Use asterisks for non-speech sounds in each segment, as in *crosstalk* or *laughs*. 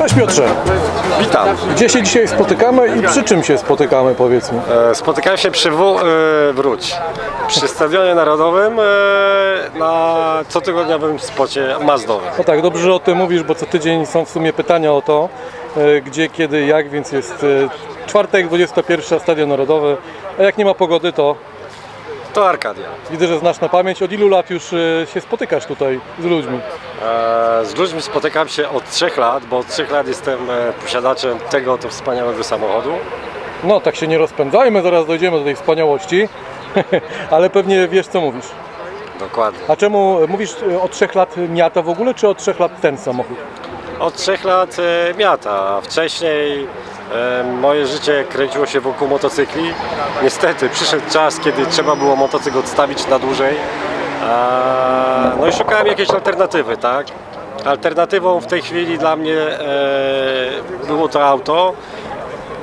Cześć Piotrze, Witam. gdzie się dzisiaj spotykamy i przy czym się spotykamy powiedzmy? E, Spotykałem się przy w, e, Wróć, przy Stadionie Narodowym e, na cotygodniowym spocie mazdowym. No tak, dobrze, że o tym mówisz, bo co tydzień są w sumie pytania o to, e, gdzie, kiedy, jak, więc jest e, czwartek, 21, Stadion Narodowy, a jak nie ma pogody, to To Arkadia. widzę, że znasz na pamięć. Od ilu lat już e, się spotykasz tutaj z ludźmi? E, Z ludźmi spotykam się od trzech lat, bo od trzech lat jestem e, posiadaczem tego oto wspaniałego samochodu. No, tak się nie rozpędzajmy, zaraz dojdziemy do tej wspaniałości, *laughs* ale pewnie wiesz, co mówisz. Dokładnie. A czemu mówisz e, od trzech lat miata w ogóle, czy od trzech lat ten samochód? Od trzech lat e, miata. a Wcześniej moje życie kręciło się wokół motocykli. Niestety przyszedł czas, kiedy trzeba było motocykl odstawić na dłużej. No i szukałem jakiejś alternatywy, tak? Alternatywą w tej chwili dla mnie e, było to auto,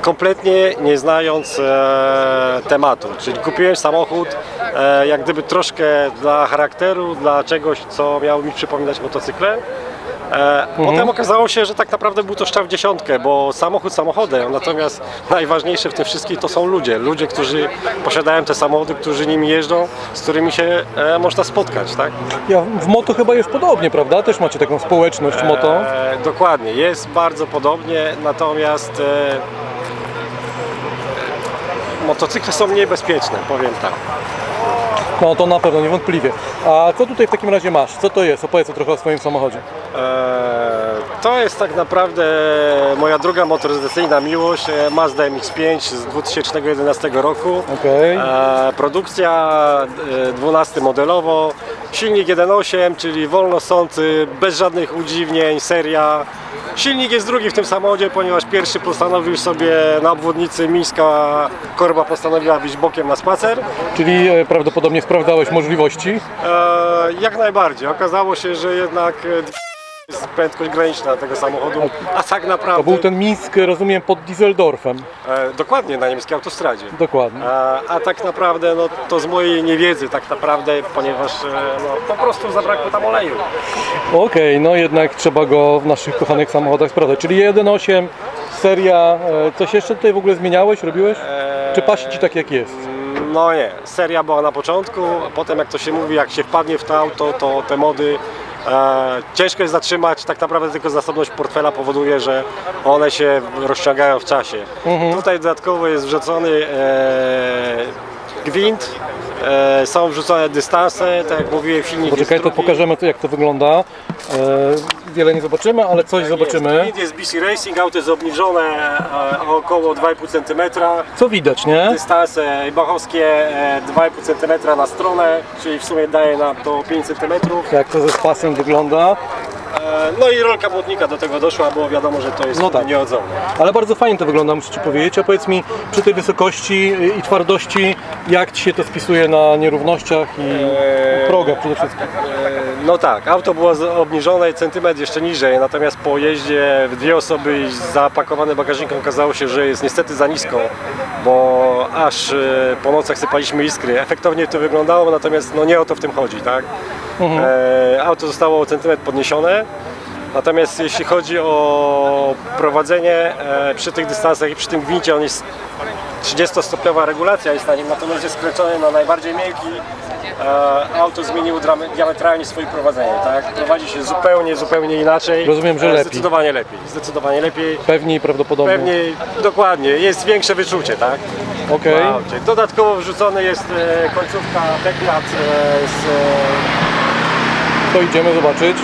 kompletnie nie znając e, tematu. Czyli kupiłem samochód e, jak gdyby troszkę dla charakteru, dla czegoś, co miało mi przypominać motocykle. E, Potem okazało się, że tak naprawdę był to szczał w dziesiątkę, bo samochód samochodem, natomiast najważniejsze w tym wszystkim to są ludzie. Ludzie, którzy posiadają te samochody, którzy nimi jeżdżą, z którymi się e, można spotkać, tak? Ja, w moto chyba jest podobnie, prawda? Też macie taką społeczność moto. E, dokładnie, jest bardzo podobnie, natomiast e, e, motocykle są mniej bezpieczne, powiem tak. No to na pewno, niewątpliwie. A co tutaj w takim razie masz? Co to jest? Opowiedz trochę o swoim samochodzie. E, to jest tak naprawdę moja druga motoryzacyjna miłość, e, Mazda MX-5 z 2011 roku. Okej. E, produkcja e, 12 modelowo, silnik 1.8, czyli wolnosący, bez żadnych udziwnień, seria. Silnik jest drugi w tym samochodzie, ponieważ pierwszy postanowił sobie na obwodnicy Mińska Korba postanowiła wyjść bokiem na spacer. Czyli e, prawdopodobnie sprawdzałeś możliwości. E, jak najbardziej. Okazało się, że jednak e, jest prędkość graniczna tego samochodu, a tak To naprawdę był ten Mińsk, rozumiem, pod Düsseldorfem. e, dokładnie na niemieckiej autostradzie. Dokładnie. A, a tak naprawdę no, to z mojej niewiedzy tak naprawdę, ponieważ e, no, po prostu zabrakło tam oleju. Okej, no jednak trzeba go w naszych kochanych samochodach sprawdzać. Czyli 1.8, seria. e, Coś jeszcze tutaj w ogóle zmieniałeś, robiłeś? Czy pasi ci tak jak jest? No nie, seria była na początku, potem jak to się mówi, jak się wpadnie w to auto, to te mody e, ciężko jest zatrzymać, tak naprawdę tylko zasobność portfela powoduje, że one się rozciągają w czasie. Tutaj dodatkowo jest wrzucony e, gwint, e, są wrzucone dystanse, tak jak mówiłem, silnik Poczekaj, jest to drugi. pokażemy jak to wygląda. E, Wiele nie zobaczymy, ale coś zobaczymy. Jest, jest BC Racing, auto jest obniżone e, o około 2,5 cm. Co widać, nie? Dystanse bachowskie e, 2,5 cm na stronę, czyli w sumie daje nam to 5 cm. Jak to ze spasem wygląda. No i rolka błotnika do tego doszła, bo wiadomo, że to jest No tak. nieodzowne. Ale bardzo fajnie to wygląda, muszę Ci powiedzieć. A powiedz mi, przy tej wysokości i twardości, jak Ci się to spisuje na nierównościach i Eee, progach przede wszystkim? E, No tak, auto było z- obniżone centymetr jeszcze niżej, natomiast po jeździe w dwie osoby i zapakowane bagażnikiem okazało się, że jest niestety za nisko, bo aż e, po nocach sypaliśmy iskry. Efektownie to wyglądało, natomiast no nie o to w tym chodzi, tak? E, auto zostało o centymetr podniesione, natomiast jeśli chodzi o prowadzenie e, przy tych dystansach i przy tym gwincie, on jest 30-stopniowa regulacja jest na nim, natomiast jest skręcony na najbardziej miękki. E, auto zmieniło diametralnie swoje prowadzenie, tak? Prowadzi się zupełnie, zupełnie inaczej. Rozumiem, że E, lepiej. Zdecydowanie lepiej, zdecydowanie lepiej. Pewniej prawdopodobnie. Pewnie, dokładnie, jest większe wyczucie, tak? Okej. aucie. Dodatkowo wrzucony jest końcówka Backlat e, z To idziemy zobaczyć.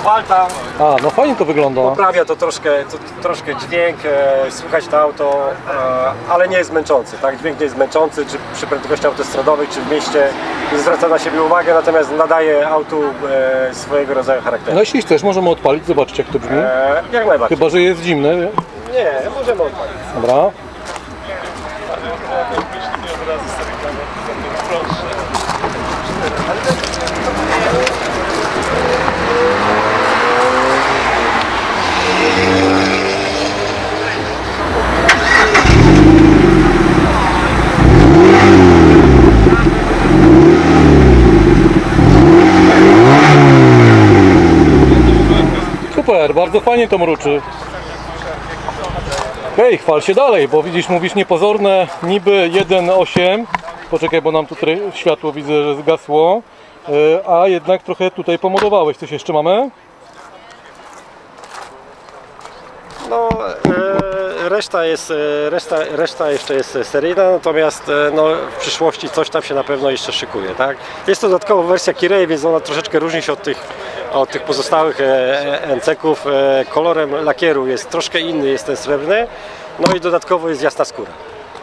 Kobalta. A, no fajnie to wygląda. Poprawia to troszkę, to, troszkę dźwięk, e, słychać to auto, e, ale nie jest męczący, tak? Dźwięk nie jest męczący, czy przy prędkości autostradowej, czy w mieście nie zwraca na siebie uwagę, natomiast nadaje autu e, swojego rodzaju charakteru. No jeśli chcesz, możemy odpalić, zobaczyć jak to brzmi. E, jak najbardziej. Chyba, że jest zimny. Nie, możemy odpalić. Dobra. To mruczy. Hej, chwal się dalej, bo widzisz, mówisz niepozorne, niby 1.8. Poczekaj, bo nam tutaj światło widzę, że zgasło. E, A jednak trochę tutaj pomodowałeś. Coś jeszcze mamy? No, e, reszta, jest, e, reszta, reszta jeszcze jest seryjna, natomiast e, no, w przyszłości coś tam się na pewno jeszcze szykuje. Tak? Jest to dodatkowo wersja Kirei, więc ona troszeczkę różni się od tych, od tych pozostałych e, NC-ków. E, kolorem lakieru jest troszkę inny, jest ten srebrny, no i dodatkowo jest jasna skóra.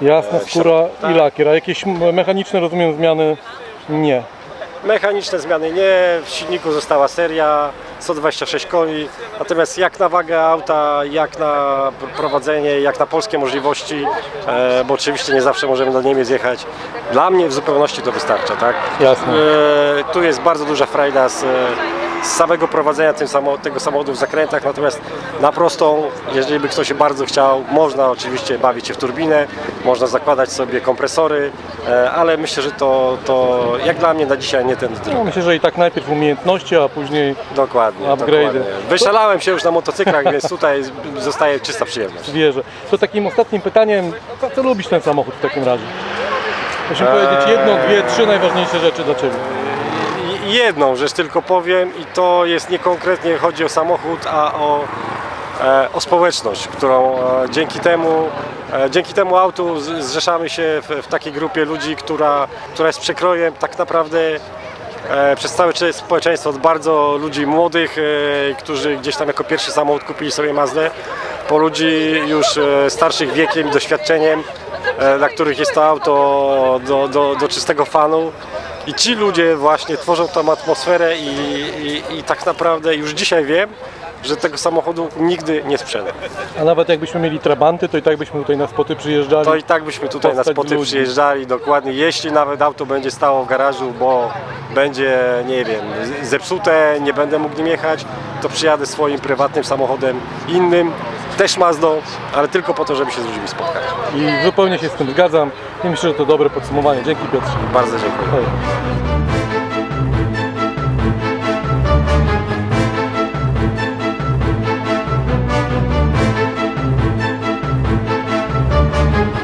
Jasna skóra tak. i lakier. A jakieś mechaniczne, rozumiem, zmiany? Nie. Mechaniczne zmiany nie, w silniku została seria 126 koni, natomiast jak na wagę auta, jak na pr- prowadzenie, jak na polskie możliwości, e, bo oczywiście nie zawsze możemy do Niemiec jechać, dla mnie w zupełności to wystarcza, tak? Jasne. E, tu jest bardzo duża frajda z, e, z samego prowadzenia tego samochodu w zakrętach, natomiast na prostą, jeżeli by ktoś bardzo chciał, można oczywiście bawić się w turbinę, można zakładać sobie kompresory, e, ale myślę, że to, to jak dla mnie na dzisiaj nie ten No, myślę, że i tak najpierw umiejętności, a później Dokładnie, dokładnie. Wyszalałem się już na motocyklach, więc tutaj *laughs* zostaje czysta przyjemność. wierzę. To takim ostatnim pytaniem, co lubisz ten samochód w takim razie? Proszę powiedzieć jedno, dwie, trzy najważniejsze rzeczy dla Ciebie. Jedną rzecz tylko powiem i to jest nie konkretnie chodzi o samochód, a o, e, o społeczność, którą e, dzięki temu e, dzięki temu autu zrzeszamy się w, w takiej grupie ludzi, która, która jest przekrojem tak naprawdę e, przez całe cze- społeczeństwo od bardzo ludzi młodych, e, którzy gdzieś tam jako pierwszy samochód kupili sobie Mazdę, po ludzi już e, starszych wiekiem doświadczeniem, e, dla których jest to auto do, do, do czystego fanu. I ci ludzie właśnie tworzą tą atmosferę i, i, i tak naprawdę już dzisiaj wiem, że tego samochodu nigdy nie sprzedam. A nawet jakbyśmy mieli trabanty, to i tak byśmy tutaj na spoty przyjeżdżali. To i tak byśmy tutaj na Postać spoty ludzi. przyjeżdżali dokładnie. Jeśli nawet auto będzie stało w garażu, bo będzie, nie wiem, zepsute, nie będę mógł nim jechać, to przyjadę swoim prywatnym samochodem innym, też Mazdą, ale tylko po to, żeby się z ludźmi spotkać. I zupełnie się z tym zgadzam. I myślę, że to dobre podsumowanie. Dzięki Piotrze. Bardzo dziękuję. Hej.